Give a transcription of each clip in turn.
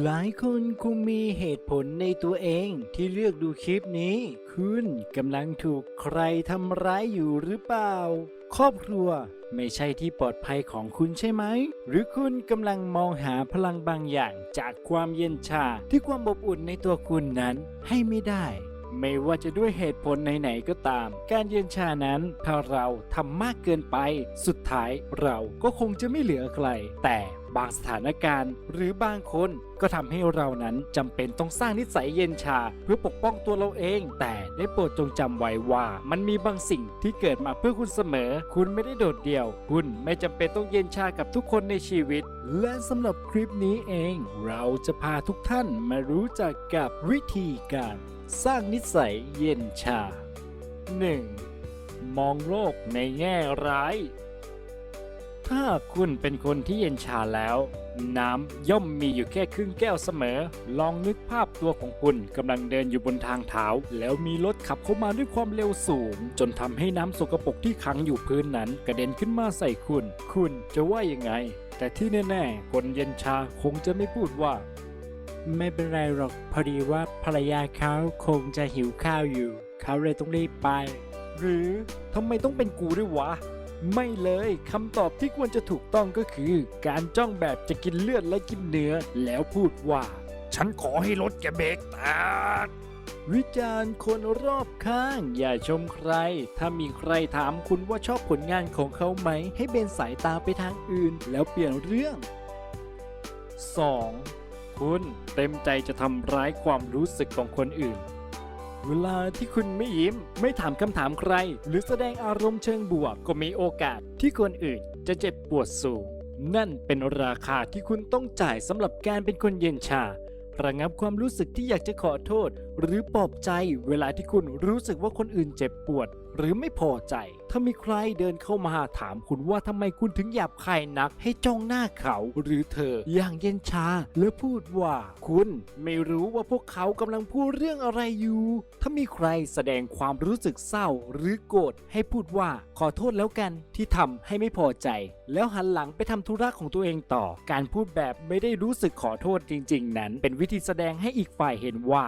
หลายคนคงมีเหตุผลในตัวเองที่เลือกดูคลิปนี้ คุณกำลังถูกใครทำร้ายอยู่หรือเปล่า ครอบครัวไม่ใช่ที่ปลอดภัยของคุณใช่ไหม หรือคุณกำลังมองหาพลังบางอย่างจากความเย็นชาที่ความอบอุ่นในตัวคุณนั้นให้ไม่ได้ ไม่ว่าจะด้วยเหตุผลไหนๆก็ตาม การเย็นชานั้นถ้าเราทำมากเกินไป สุดท้ายเราก็คงจะไม่เหลือใคร แต่ บางสถานการณ์ หรือบางคนก็ทำให้เรานั้นจำเป็นต้องสร้างนิสัยเย็นชา เพื่อปกป้องตัวเราเอง แต่ได้โปรดจงจำไว้ว่า มันมีบางสิ่งที่เกิดมาเพื่อคุณเสมอ คุณไม่ได้โดดเดี่ยว คุณไม่จำเป็นต้องเย็นชากับทุกคนในชีวิต และสำหรับคลิปนี้เอง เราจะพาทุกท่านมารู้จักกับวิธีการ สร้างนิสัยเย็นชา 1. มองโลกในแง่ร้าย ถ้าคุณเป็นคนที่เย็นชาแล้ว น้ำย่อมมีอยู่แค่ครึ่งแก้วเสมอ ลองนึกภาพตัวของคุณกำลังเดินอยู่บนทางเท้า แล้วมีรถขับเข้ามาด้วยความเร็วสูง จนทำให้น้ำสกปรกที่ขังอยู่พื้นนั้น กระเด็นขึ้นมาใส่คุณ คุณจะว่ายังไง แต่ที่แน่ๆ คนเย็นชาคงจะไม่พูดว่า ไม่เป็นไรหรอกพอดีว่าภรรยาเขาคงจะหิวข้าวอยู่ เขาเลยต้องรีบไป หรือทำไมต้องเป็นกูด้วยวะ ไม่เลยคำตอบที่ควรจะถูกต้องก็คือ การจ้องแบบจะกินเลือดและกินเนื้อ แล้วพูดว่า ฉันขอให้รถแกเบรกแตกวิจารณ์คนรอบข้าง อย่าชมใคร ถ้ามีใครถามคุณว่าชอบผลงานของเขาไหม ให้เบนสายตาไปทางอื่น แล้วเปลี่ยนเรื่อง 2. คุณเต็มใจจะทำร้ายความรู้สึกของคนอื่น เวลาที่คุณไม่ยิ้ม ไม่ถามคำถามใคร หรือแสดงอารมณ์เชิงบวกก็มีโอกาสที่คนอื่นจะเจ็บปวดสูง นั่นเป็นราคาที่คุณต้องจ่ายสำหรับการเป็นคนเย็นชา ระงับความรู้สึกที่อยากจะขอโทษ หรือปลอบใจ เวลาที่คุณรู้สึกว่าคนอื่นเจ็บปวด หรือไม่พอใจ ถ้ามีใครเดินเข้ามาถามคุณว่าทำไมคุณถึงหยาบคายนัก ให้จ้องหน้าเขาหรือเธอ อย่างเย็นชา แล้วพูดว่า คุณไม่รู้ว่าพวกเขากำลังพูดเรื่องอะไรอยู่ ถ้ามีใครแสดงความรู้สึกเศร้าหรือโกรธให้พูดว่าขอโทษแล้วกันที่ทำให้ไม่พอใจ แล้วหันหลังไปทำธุระของตัวเองต่อ การพูดแบบไม่ได้รู้สึกขอโทษจริง ๆ นั้น เป็นวิธีแสดงให้อีกฝ่ายเห็นว่า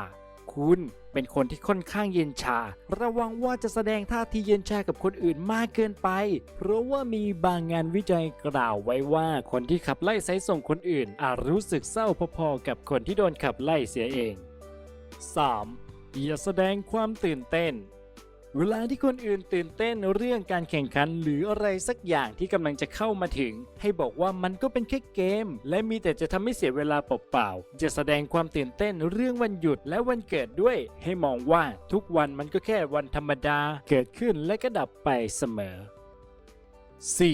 คุณเป็นคนที่ค่อนข้างเย็นชา ระวังว่าจะแสดงท่าทีเย็นชากับคนอื่นมากเกินไป เพราะว่ามีบางงานวิจัยกล่าวไว้ว่าคนที่ขับไล่ไซส่งคนอื่น อาจรู้สึกเศร้าพอๆกับคนที่โดนขับไล่เสียเอง 3. อย่าแสดงความตื่นเต้น เวลาที่คนอื่นตื่นเต้นเรื่องการแข่งขันหรืออะไรสักอย่างที่กำลังจะเข้ามาถึง ให้บอกว่ามันก็เป็นแค่เกม และมีแต่จะทำให้เสียเวลาเปล่าๆจะแสดงความตื่นเต้นเรื่องวันหยุดและวันเกิดด้วย ให้มองว่าทุกวันมันก็แค่วันธรรมดา เกิดขึ้นและก็ดับไปเสมอ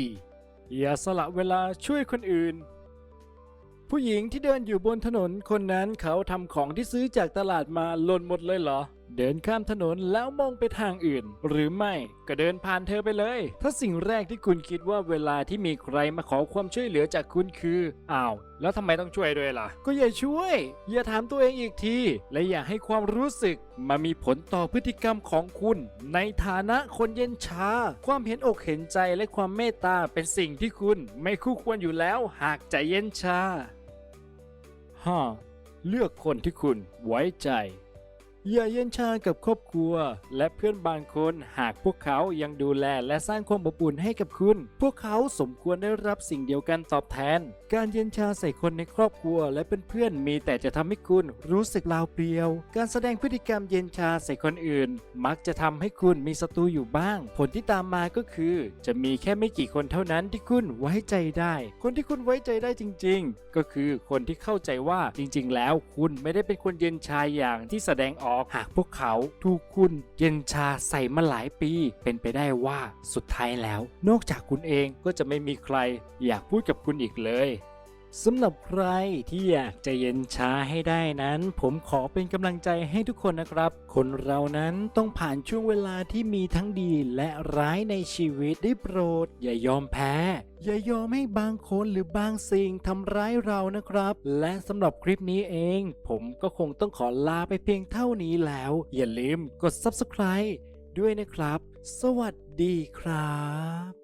4. อย่าสละเวลาช่วยคนอื่นผู้หญิงที่เดินอยู่บนถนนคนนั้นเขาทำของที่ซื้อจากตลาดมาหล่นหมดเลยเหรอ เดินข้ามถนนแล้วมองไปทางอื่น หรือไม่ก็เดินผ่านเธอไปเลย ถ้าสิ่งแรกที่คุณคิดว่าเวลาที่มีใครมาขอความช่วยเหลือจากคุณคืออ้าวแล้วทำไมต้องช่วยด้วยล่ะ ก็อย่าช่วย อย่าถามตัวเองอีกที และอย่าให้ความรู้สึกมามีผลต่อพฤติกรรมของคุณ ในฐานะคนเย็นชา ความเห็นอกเห็นใจและความเมตตาเป็นสิ่งที่คุณไม่คู่ควรอยู่แล้วหากใจเย็นชา 5. เลือกคนที่คุณไว้ใจ อย่าเย็นชากับครอบครัว และเพื่อนบางคนหากพวกเขายังดูแลและสร้างความอบอุ่นให้กับคุณ พวกเขาสมควรได้รับสิ่งเดียวกันตอบแทน การเย็นชาใส่คนในครอบครัว และเพื่อนๆมีแต่จะทำให้คุณรู้สึกลาวเปลียว การแสดงพฤติกรรมเย็นชาใส่คนอื่น มักจะทำให้คุณมีศัตรูอยู่บ้าง ผลที่ตามมาก็คือ จะมีแค่ไม่กี่คนเท่านั้นที่คุณไว้ใจได้ คนที่คุณไว้ใจได้จริง ๆ ก็คือคนที่เข้าใจว่าจริง ๆ แล้วคุณไม่ได้เป็นคนเย็นชาอย่างที่แสดงออกอกหากพวกเขาถูกคุณเย็นชาใส่มาหลายปี เป็นไปได้ว่าสุดท้ายแล้ว นอกจากคุณเองก็จะไม่มีใครอยากพูดกับคุณอีกเลย สำหรับใครที่อยากจะเย็นช้าให้ได้นั้น ผมขอเป็นกำลังใจให้ทุกคนนะครับ คนเรานั้นต้องผ่านช่วงเวลาที่มีทั้งดีและร้ายในชีวิตได้โปรด อย่ายอมแพ้ อย่ายอมให้บางคนหรือบางสิ่งทำร้ายเรานะครับ และสำหรับคลิปนี้เอง ผมก็คงต้องขอลาไปเพียงเท่านี้แล้ว อย่าลืมกด subscribe ด้วยนะครับ สวัสดีครับ